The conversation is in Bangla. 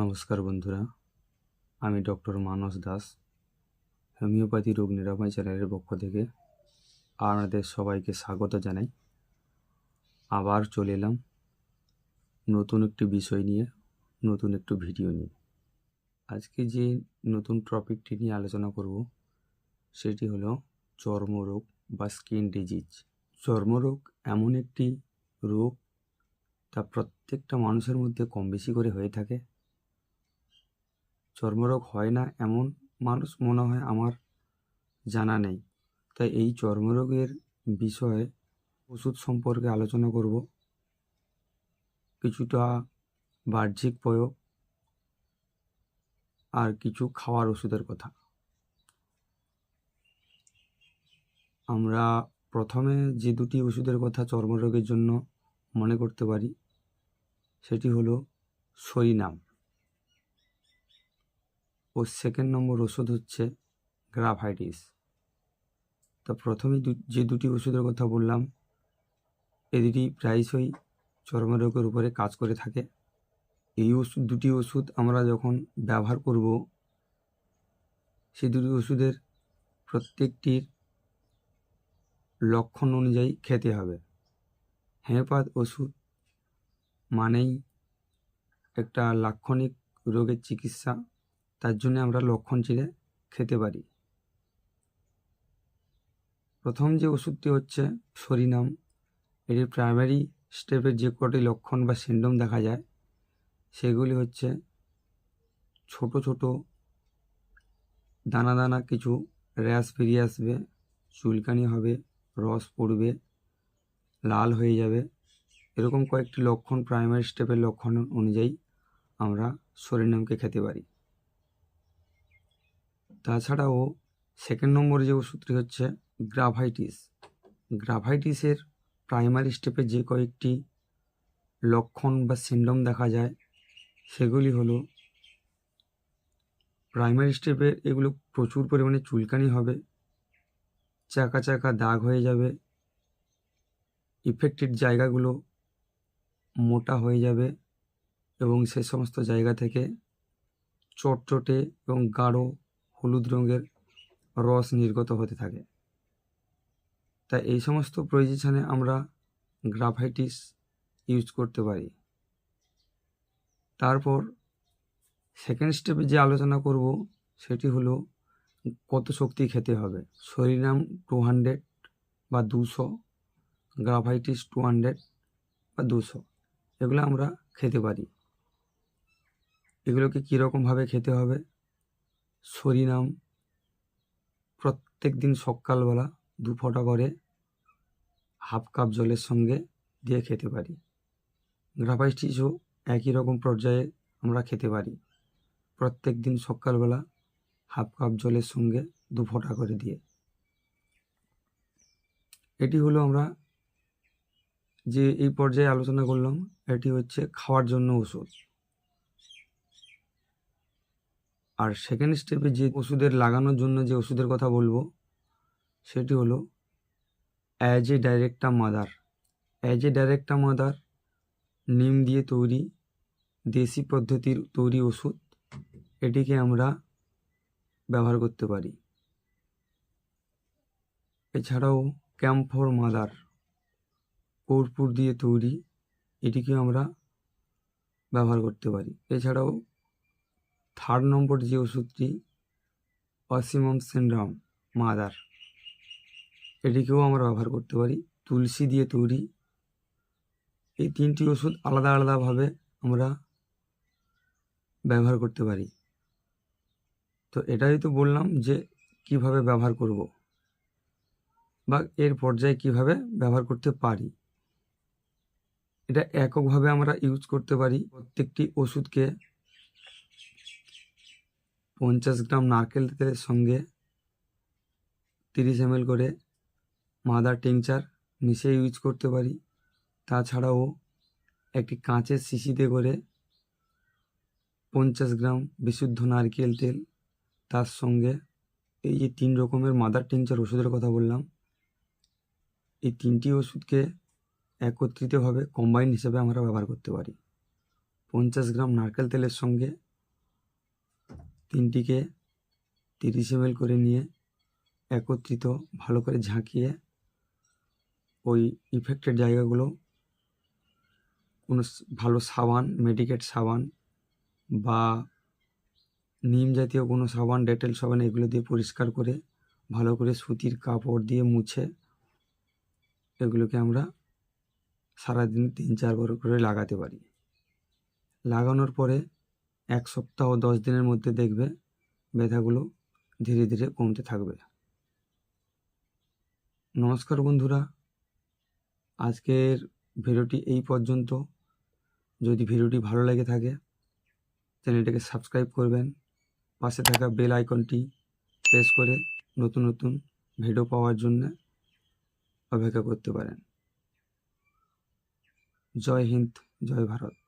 নমস্কার বন্ধুরা, আমি ডক্টর মানস দাস, হোমিওপ্যাথি রোগ নিরাময় চ্যানেলের পক্ষ থেকে আপনাদের সবাইকে স্বাগত জানাই। আবার চলে এলাম নতুন একটি বিষয় নিয়ে, নতুন একটু ভিডিও নিয়ে। আজকে যে নতুন টপিকটি নিয়ে আলোচনা করব, সেটি হলো চর্মরোগ বা স্কিন ডিজিজ। চর্মরোগ এমন একটি রোগ তা প্রত্যেকটা মানুষের মধ্যে কম বেশি করে হয়ে থাকে। চর্মরোগ হয় না এমন মানুষ মনে হয় আমার জানা নেই। তাই এই চর্মরোগের বিষয়ে ওষুধ সম্পর্কে আলোচনা করব। কিছুটা বাহ্যিক প্রয়োগ আর কিছু খাওয়ার ওষুধের কথা। আমরা প্রথমে যে দুটি ওষুধের কথা চর্মরোগের জন্য মনে করতে পারি, সেটি হলো সরিনাম। ও সেকেন্ড নম্বর ওষুধ হচ্ছে গ্রাফাইটিস তো প্রথমেই দু যে দুটি ওষুধের কথা বললাম, এ দুটি প্রায়শই চর্মরোগের উপরে কাজ করে থাকে। এই ওষুধ দুটি ওষুধ আমরা যখন ব্যবহার করব সেই দুটি ওষুধের প্রত্যেকটির লক্ষণ অনুযায়ী খেতে হবে। হেঁপাত ওষুধ মানেই একটা লাক্ষণিক রোগের চিকিৎসা। তার জন্য আমরা লক্ষণ চিরে খেতে পারি। প্রথম যে ওষুধটি হচ্ছে সরিনাম এটির প্রাইমারি স্টেপের যে কটি লক্ষণ বা সিন্ডম দেখা যায়, সেগুলি হচ্ছে ছোট ছোট দানা দানা কিছু র্যাশ বেরিয়ে আসবে, চুলকানি হবে, রস পড়বে, লাল হয়ে যাবে। এরকম কয়েকটি লক্ষণ প্রাইমারি স্টেপের লক্ষণ অনুযায়ী আমরা সরিনামকে খেতে পারি। তাছাড়াও সেকেন্ড নম্বর যে ওষুধটি হচ্ছে গ্রাভাইটিস। গ্রাভাইটিসের প্রাইমারি স্টেপে যে কয়েকটি লক্ষণ বা সিন্ডম দেখা যায়, সেগুলি হলো প্রাইমারি স্টেপে এগুলো প্রচুর পরিমাণে চুলকানি হবে, চাকা চাকা দাগ হয়ে যাবে ইফেক্টেড জায়গাগুলো মোটা হয়ে যাবে এবং সে সমস্ত জায়গা থেকে চটচটে এবং গাঢ় হলুদ রঙের রস নির্গত হতে থাকে। তাই এই সমস্ত পজিশনে আমরা গ্রাফাইটিস ইউজ করতে পারি। তারপর সেকেন্ড স্টেপে যে আলোচনা করব, সেটি হলো কত শক্তি খেতে হবে। সরিনাম টু হান্ড্রেড বা দুশো, গ্রাফাইটিস টু হান্ড্রেড বা দুশো, এগুলো আমরা খেতে পারি। এগুলোকে কীরকমভাবে খেতে হবে? সরিনাম। প্রত্যেক দিন সকালবেলা দু ফোঁটা করে হাফ কাপ জলের সঙ্গে দিয়ে খেতে পারি। গ্রাফাইটিসও একই রকম পর্যায়ে আমরা খেতে পারি। প্রত্যেক দিন সকালবেলা হাফ কাপ জলের সঙ্গে দু ফোঁটা করে দিয়ে। এটি হলো আমরা যে এই পর্যায়ে আলোচনা করলাম, এটি হচ্ছে খাওয়ার জন্য ওষুধ। আর সেকেন্ড স্টেপে যে ওষুধের লাগানোর জন্য যে ওষুধের কথা বলব, সেটি হলো অ্যাজ এ ডাইরেক্টা মাদার অ্যাজ এ ডাইরেক্টা মাদার নিম দিয়ে তৈরি দেশি পদ্ধতির তৈরি ওষুধ, এটিকে আমরা ব্যবহার করতে পারি। এছাড়াও ক্যাম্ফর মাদার কর্পূর দিয়ে তৈরি এটিকে আমরা ব্যবহার করতে পারি। এছাড়াও থার্ড নম্বর যে ওষুধটি অসিমম সিন্ড্রাম মাদার এটিকেও আমরা ব্যবহার করতে পারি। তুলসী দিয়ে তৈরি। এই তিনটি ওষুধ আলাদা আলাদাভাবে আমরা ব্যবহার করতে পারি। তো এটাই তো বললাম যে কীভাবে ব্যবহার করব বা এর পর্যায়ে কীভাবে ব্যবহার করতে পারি। এটা এককভাবে আমরা ইউজ করতে পারি। প্রত্যেকটি ওষুধকে পঞ্চাশ গ্রাম নারকেল তেলের সঙ্গে তিরিশ এম করে মাদার টিংচার মিশিয়ে ইউজ করতে পারি। তাছাড়াও একটি কাঁচের শিশিতে করে পঞ্চাশ গ্রাম বিশুদ্ধ নারকেল তেল, তার সঙ্গে এই যে তিন রকমের মাদার টিংচার ওষুধের কথা বললাম, এই তিনটি ওষুধকে একত্রিতভাবে কম্বাইন হিসেবে আমরা ব্যবহার করতে পারি। পঞ্চাশ গ্রাম নারকেল তেলের সঙ্গে তিনটিকে তিরিশ এম করে নিয়ে একত্রিত ভালো করে ঝাঁকিয়ে ওই ইফেক্টেড জায়গাগুলো, কোনো ভালো সাবান মেডিকেট সাবান বা নিম জাতীয় কোনো সাবান, ডেটেল সাবান এগুলো দিয়ে পরিষ্কার করে, ভালো করে সুতির কাপড় দিয়ে মুছে এগুলোকে আমরা সারাদিন তিন চারবার করে লাগাতে পারি। লাগানোর পরে এক সপ্তাহ দশ দিনের মধ্যে দেখবে ব্যথাগুলো ধীরে ধীরে কমতে থাকবে। নমস্কার বন্ধুরা। আজকের ভিডিওটি এই পর্যন্ত। যদি ভিডিওটি ভালো লেগে থাকে, চ্যানেলটাকে সাবস্ক্রাইব করবেন। পাশে থাকা বেল আইকনটি প্রেস করে নতুন নতুন ভিডিও পাওয়ার জন্য অপেক্ষা করতে পারেন। জয় হিন্দ, জয় ভারত।